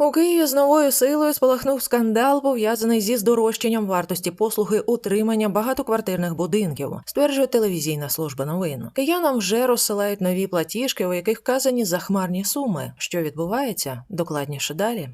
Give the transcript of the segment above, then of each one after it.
У Києві з новою силою спалахнув скандал, пов'язаний зі здорожчанням вартості послуги утримання багатоквартирних будинків, стверджує телевізійна служба новин. Киянам вже розсилають нові платіжки, у яких вказані захмарні суми. Що відбувається? Докладніше далі.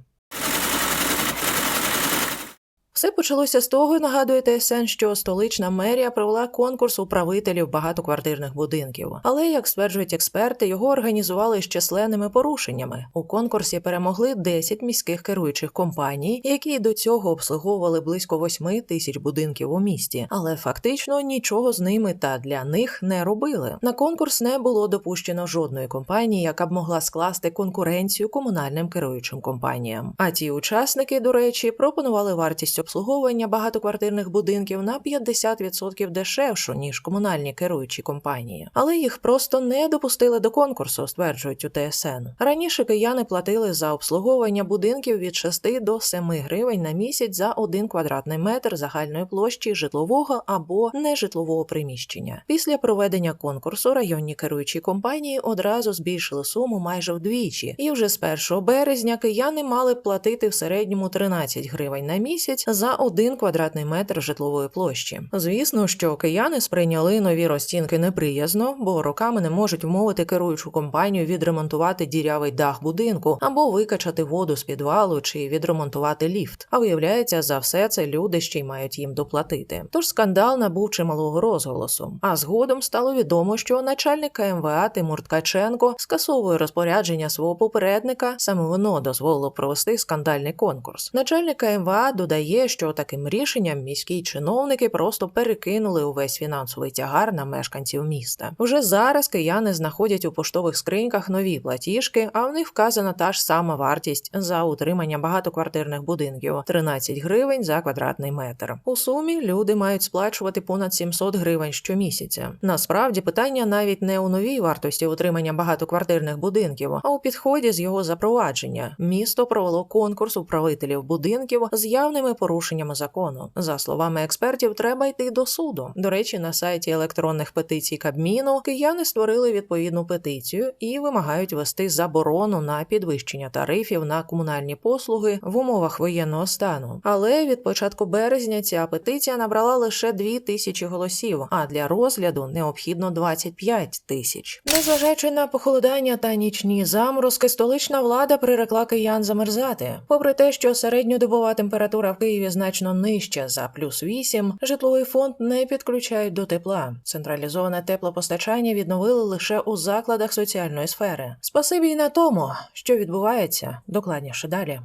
Все почалося з того, нагадує ТСН, що столична мерія провела конкурс управителів багатоквартирних будинків. Але, як стверджують експерти, його організували з численними порушеннями. У конкурсі перемогли 10 міських керуючих компаній, які до цього обслуговували близько 8 тисяч будинків у місті, але фактично нічого з ними та для них не робили. На конкурс не було допущено жодної компанії, яка б могла скласти конкуренцію комунальним керуючим компаніям. А ті учасники, до речі, пропонували вартість обслуговування багатоквартирних будинків на 50% дешевшу ніж комунальні керуючі компанії, але їх просто не допустили до конкурсу, стверджують у ТСН. Раніше кияни платили за обслуговування будинків від 6 до 7 гривень на місяць за 1 квадратний метр загальної площі житлового або нежитлового приміщення. Після проведення конкурсу районні керуючі компанії одразу збільшили суму майже вдвічі, і вже з 1 березня кияни мали платити в середньому 13 гривень на місяць за 1 квадратний метр житлової площі. Звісно, що кияни сприйняли нові розцінки неприязно, бо роками не можуть вмовити керуючу компанію відремонтувати дірявий дах будинку або викачати воду з підвалу чи відремонтувати ліфт. А виявляється, за все це люди ще й мають їм доплатити. Тож скандал набув чималого розголосу. А згодом стало відомо, що начальник КМВА Тимур Ткаченко скасовує розпорядження свого попередника. Саме воно дозволило провести скандальний конкурс. Начальник КМВА додає, що таким рішенням міські чиновники просто перекинули увесь фінансовий тягар на мешканців міста. Вже зараз кияни знаходять у поштових скриньках нові платіжки, а в них вказана та ж сама вартість за утримання багатоквартирних будинків 13 гривень за квадратний метр. У сумі люди мають сплачувати понад 700 гривень щомісяця. Насправді питання навіть не у новій вартості утримання багатоквартирних будинків, а у підході з його запровадження. Місто провело конкурс управителів будинків з явними порушеннями закону. За словами експертів, треба йти до суду. До речі, на сайті електронних петицій Кабміну кияни створили відповідну петицію і вимагають вести заборону на підвищення тарифів на комунальні послуги в умовах воєнного стану. Але від початку березня ця петиція набрала лише 2 тисячі голосів, а для розгляду необхідно 25 тисяч. Незважаючи на похолодання та нічні заморозки, столична влада прирекла киян замерзати. Попри те, що середньодобова температура в Києві значно нижча за плюс 8, житловий фонд не підключають до тепла. Централізоване теплопостачання відновили лише у закладах соціальної сфери. Спасибі й на тому, що відбувається докладніше далі.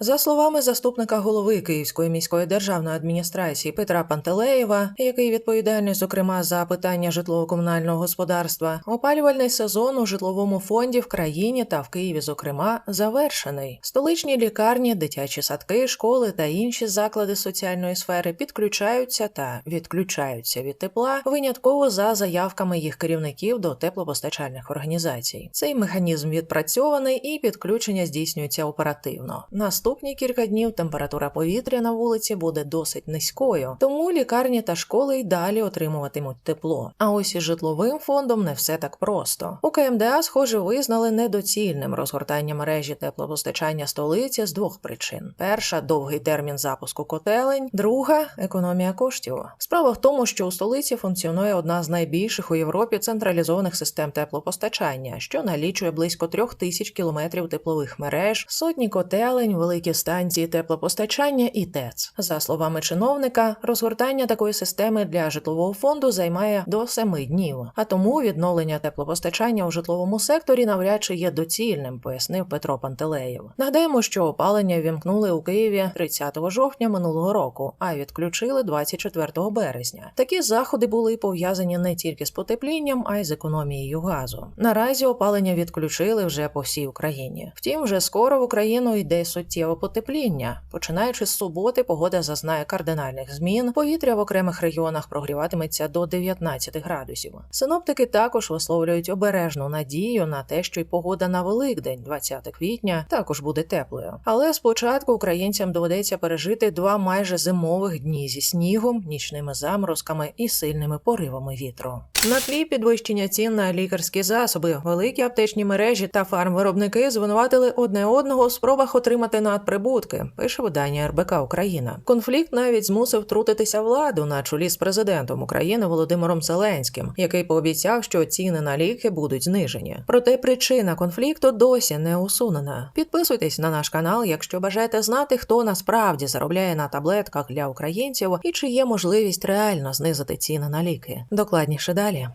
За словами заступника голови Київської міської державної адміністрації Петра Пантелеєва, який відповідальний зокрема за питання житлово-комунального господарства, опалювальний сезон у житловому фонді в країні та в Києві, зокрема, завершений. Столичні лікарні, дитячі садки, школи та інші заклади соціальної сфери підключаються та відключаються від тепла винятково за заявками їх керівників до теплопостачальних організацій. Цей механізм відпрацьований і підключення здійснюється оперативно. Наступні кілька днів температура повітря на вулиці буде досить низькою, тому лікарні та школи й далі отримуватимуть тепло. А ось із житловим фондом не все так просто. У КМДА, схоже, визнали недоцільним розгортання мережі теплопостачання столиці з двох причин: перша довгий термін запуску котелень, друга економія коштів. Справа в тому, що у столиці функціонує одна з найбільших у Європі централізованих систем теплопостачання, що налічує близько трьох тисяч кілометрів теплових мереж, сотні котелень, великі станції теплопостачання і ТЕЦ. За словами чиновника, розгортання такої системи для житлового фонду займає до семи днів. А тому відновлення теплопостачання у житловому секторі навряд чи є доцільним, пояснив Петро Пантелеєв. Нагадаємо, що опалення вімкнули у Києві 30 жовтня минулого року, а відключили 24 березня. Такі заходи були пов'язані не тільки з потеплінням, а й з економією газу. Наразі опалення відключили вже по всій Україні. Втім, вже скоро в Україну йде суттєва суттєве потепління. Починаючи з суботи, погода зазнає кардинальних змін. Повітря в окремих регіонах прогріватиметься до 19 градусів. Синоптики також висловлюють обережну надію на те, що й погода на Великдень, 20 квітня, також буде теплою. Але спочатку українцям доведеться пережити два майже зимових дні зі снігом, нічними заморозками і сильними поривами вітру. На тлі підвищення цін на лікарські засоби, великі аптечні мережі та фармвиробники звинуватили одне одного в спробах отримати надприбутки. Пише видання РБК Україна. Конфлікт навіть змусив втрутитися владу на чолі з президентом України Володимиром Зеленським, який пообіцяв, що ціни на ліки будуть знижені. Проте причина конфлікту досі не усунена. Підписуйтесь на наш канал, якщо бажаєте знати, хто насправді заробляє на таблетках для українців і чи є можливість реально знизити ціни на ліки. Докладніше далі.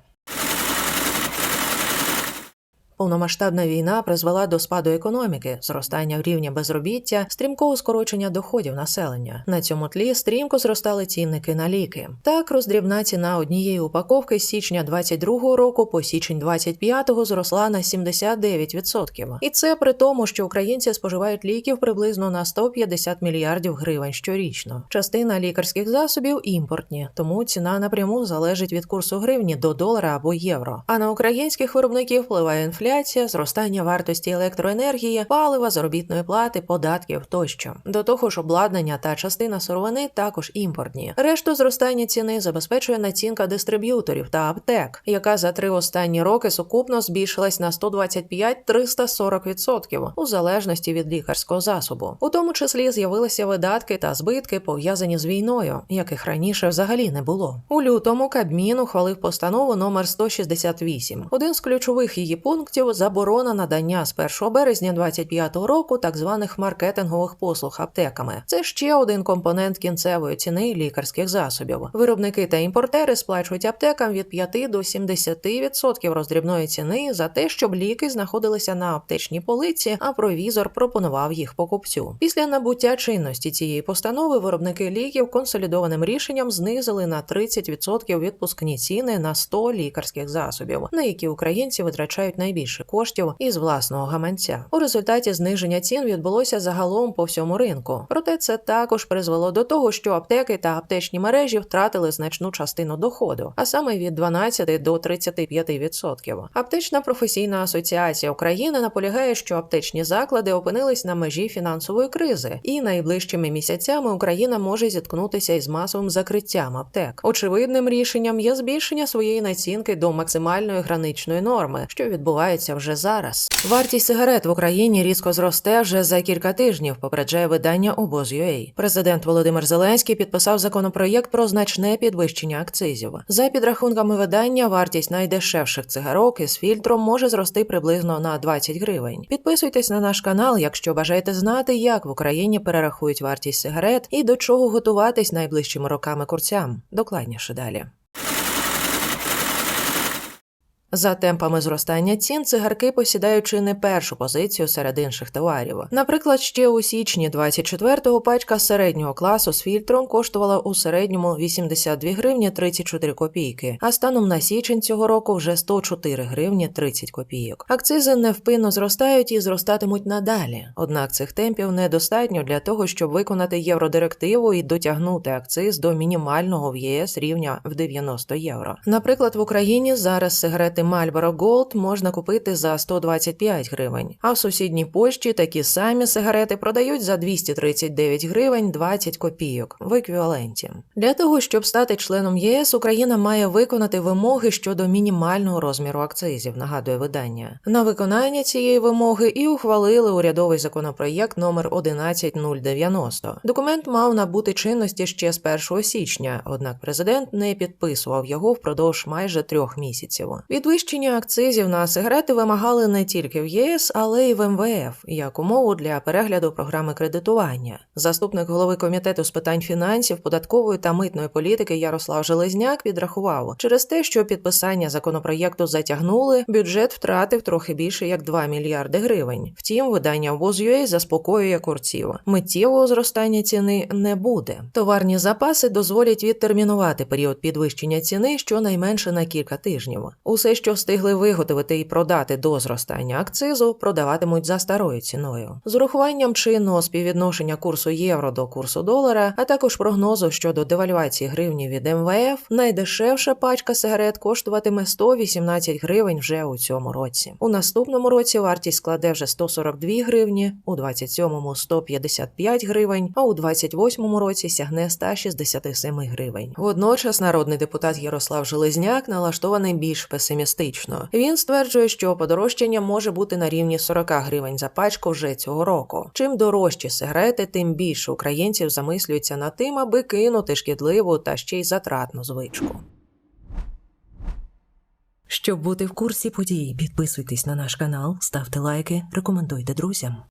Повномасштабна війна призвела до спаду економіки, зростання рівня безробіття, стрімкого скорочення доходів населення. На цьому тлі стрімко зростали цінники на ліки. Так, роздрібна ціна однієї упаковки з січня 22-го року по січень 25-го зросла на 79%. І це при тому, що українці споживають ліків приблизно на 150 мільярдів гривень щорічно. Частина лікарських засобів імпортні, тому ціна напряму залежить від курсу гривні до долара або євро. А на українських виробників впливає інфляція інфляція, зростання вартості електроенергії, палива, заробітної плати, податків тощо. До того ж, обладнання та частина сировини також імпортні. Решту зростання ціни забезпечує націнка дистриб'юторів та аптек, яка за три останні роки сукупно збільшилась на 125-340% у залежності від лікарського засобу. У тому числі з'явилися видатки та збитки пов'язані з війною, яких раніше взагалі не було. У лютому Кабмін ухвалив постанову номер 168. Один з ключових її пунктів заборона надання з 1 березня 2025 року так званих маркетингових послуг аптеками. Це ще один компонент кінцевої ціни лікарських засобів. Виробники та імпортери сплачують аптекам від 5 до 70% роздрібної ціни за те, щоб ліки знаходилися на аптечній полиці, а провізор пропонував їх покупцю. Після набуття чинності цієї постанови виробники ліків консолідованим рішенням знизили на 30% відпускні ціни на 100 лікарських засобів, на які українці витрачають найбільше більше коштів із власного гаманця. У результаті зниження цін відбулося загалом по всьому ринку. Проте це також призвело до того, що аптеки та аптечні мережі втратили значну частину доходу, а саме від 12 до 35%. Аптечна професійна асоціація України наполягає, що аптечні заклади опинились на межі фінансової кризи, і найближчими місяцями Україна може зіткнутися із масовим закриттям аптек. Очевидним рішенням є збільшення своєї націнки до максимальної граничної норми, що відбувається вже зараз. Вартість сигарет в Україні різко зросте вже за кілька тижнів. Попереджає видання обоз.ua. Президент Володимир Зеленський підписав законопроєкт про значне підвищення акцизів. За підрахунками видання, вартість найдешевших цигарок із фільтром може зрости приблизно на 20 гривень. Підписуйтесь на наш канал, якщо бажаєте знати, як в Україні перерахують вартість сигарет і до чого готуватись найближчими роками курцям. Докладніше далі. За темпами зростання цін цигарки посідають чи не першу позицію серед інших товарів. Наприклад, ще у січні 24-го пачка середнього класу з фільтром коштувала у середньому 82 гривні 34 копійки, а станом на січень цього року вже 104 гривні 30 копійок. Акцизи невпинно зростають і зростатимуть надалі. Однак цих темпів недостатньо для того, щоб виконати євродирективу і дотягнути акциз до мінімального в ЄС рівня в 90 євро. Наприклад, в Україні зараз сигарети сигарети Marlboro Gold можна купити за 125 гривень, а в сусідній Польщі такі самі сигарети продають за 239 гривень 20 копійок в еквіваленті. Для того щоб стати членом ЄС, Україна має виконати вимоги щодо мінімального розміру акцизів. Нагадує видання на виконання цієї вимоги і ухвалили урядовий законопроєкт номер 11090. Документ мав набути чинності ще з 1 січня, однак президент не підписував його впродовж майже трьох місяців. Від Підвищення акцизів на сигарети вимагали не тільки в ЄС, але й в МВФ як умову для перегляду програми кредитування. Заступник голови комітету з питань фінансів, податкової та митної політики Ярослав Железняк підрахував, через те, що підписання законопроєкту затягнули, бюджет втратив трохи більше як 2 мільярди гривень. Втім, видання ВОЗ.UA заспокоює курців. Миттєвого зростання ціни не буде. Товарні запаси дозволять відтермінувати період підвищення ціни щонайменше на кілька тижнів. Усе що встигли виготовити і продати до зростання акцизу, продаватимуть за старою ціною. З урахуванням чинного співвідношення курсу євро до курсу долара, а також прогнозу щодо девальвації гривні від МВФ, найдешевша пачка сигарет коштуватиме 118 гривень вже у цьому році. У наступному році вартість складе вже 142 гривні, у 27-му – 155 гривень, а у 28-му році сягне 167 гривень. Водночас народний депутат Ярослав Железняк налаштований більш песимістично. Він стверджує, що подорожчання може бути на рівні 40 гривень за пачку вже цього року. Чим дорожчі сигарети, тим більше українців замислюються над тим, аби кинути шкідливу та ще й затратну звичку. Щоб бути в курсі подій, підписуйтесь на наш канал, ставте лайки, рекомендуйте друзям.